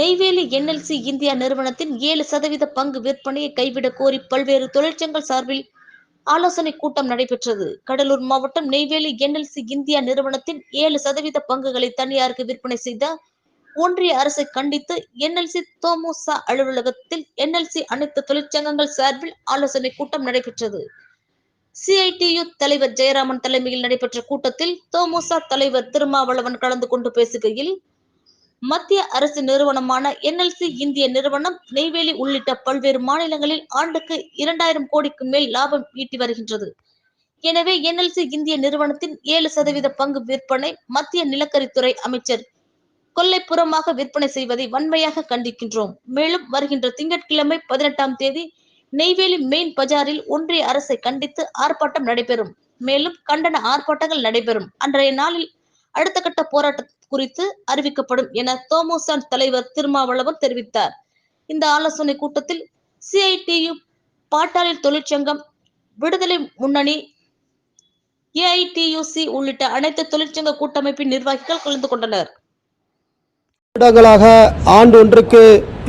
Neyveli NLC India நிறுவனத்தின் ஏழு சதவீத பங்கு விற்பனையை கைவிடக் கோரி பல்வேறு தொழிற்சங்கள் சார்பில் ஆலோசனை கூட்டம் நடைபெற்றது. கடலூர் மாவட்டம் நெய்வேலி என்எல்சி இந்தியா நிறுவனத்தின் ஏழு சதவீத பங்குகளை தனியாருக்கு விற்பனை செய்த ஒன்றிய அரசை கண்டித்து என்எல்சி தோமுசா அலுவலகத்தில் என்எல்சி அனைத்து தொழிற்சங்கங்கள் சார்பில் ஆலோசனை கூட்டம் நடைபெற்றது. சிஐடியு தலைவர் ஜெயராமன் தலைமையில் நடைபெற்ற கூட்டத்தில் தோமுசா தலைவர் திருமாவளவன் கலந்து கொண்டு பேசுகையில் மத்திய அரசு நிறுவனமான என்எல்சி இந்திய நிறுவனம் நெய்வேலி உள்ளிட்ட பல்வேறு மாநிலங்களில் ஆண்டுக்கு இரண்டாயிரம் கோடிக்கு மேல் லாபம் ஈட்டி வருகின்றது. எனவே என்எல்சி இந்திய நிறுவனத்தின் ஏழு சதவீத பங்கு விற்பனை மத்திய நிலக்கரித்துறை அமைச்சர் கொல்லைப்புறமாக விற்பனை செய்வதை வன்மையாக கண்டிக்கின்றோம். மேலும் வருகின்ற திங்கட்கிழமை பதினெட்டாம் தேதி நெய்வேலி மெயின் பஜாரில் ஒன்றிய அரசை கண்டித்து ஆர்ப்பாட்டம் நடைபெறும். மேலும் கண்டன ஆர்ப்பாட்டங்கள் நடைபெறும். அன்றைய நாளில் அடுத்த கட்ட போராட்டம் குறித்து அறிவிக்கப்படும் என தோமுசான் தலைவர் திருமாவளவன் தெரிவித்தார். இந்த ஆலோசனை கூட்டத்தில் சிஐடியு பாட்டாளி தொழிற்சங்கம் விடுதலை முன்னணி ஏஐடியுசி உள்ளிட்ட அனைத்து தொழிற்சங்க கூட்டமைப்பின் நிர்வாகிகள் கலந்து கொண்டனர். வருடங்களாக ஆண்டு ஒன்றுக்கு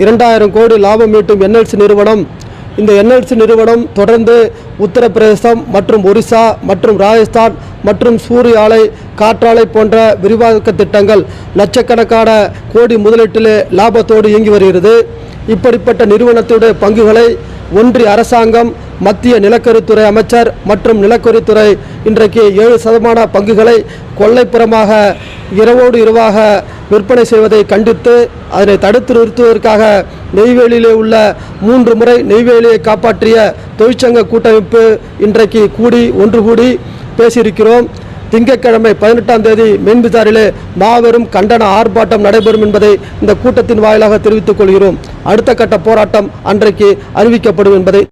இரண்டாயிரம் கோடி லாபம் ஈட்டும் என்எல்சி நிறுவனம் இந்த என்எல்சி நிறுவனம் தொடர்ந்து உத்தரப்பிரதேசம் மற்றும் ஒரிசா மற்றும் ராஜஸ்தான் மற்றும் சூரிய ஆலை காற்றாலை போன்ற விரிவாக்க திட்டங்கள் லட்சக்கணக்கான கோடி முதலீட்டிலே லாபத்தோடு இயங்கி வருகிறது. இப்படிப்பட்ட நிறுவனத்துடைய பங்குகளை ஒன்றிய அரசாங்கம் மத்திய நிலக்கரித்துறை அமைச்சர் மற்றும் நிலக்கரித்துறை இன்றைக்கு ஏழு சதமான பங்குகளை கொள்ளைப்புறமாக இரவோடு இரவாக விற்பனை செய்வதை கண்டித்து அதனை தடுத்து நிறுத்துவதற்காக நெய்வேலியிலே உள்ள மூன்று முறை நெய்வேலியை காப்பாற்றிய தொழிற்சங்க கூட்டமைப்பு இன்றைக்கு கூடி ஒன்று கூடி பேசியிருக்கிறோம். திங்கட்கிழமை பதினெட்டாம் தேதி மென்பிசாரிலே மாபெரும் கண்டன ஆர்ப்பாட்டம் நடைபெறும் என்பதை இந்த கூட்டத்தின் வாயிலாக தெரிவித்துக் கொள்கிறோம். அடுத்த கட்ட போராட்டம் அன்றைக்கு அறிவிக்கப்படும் என்பதை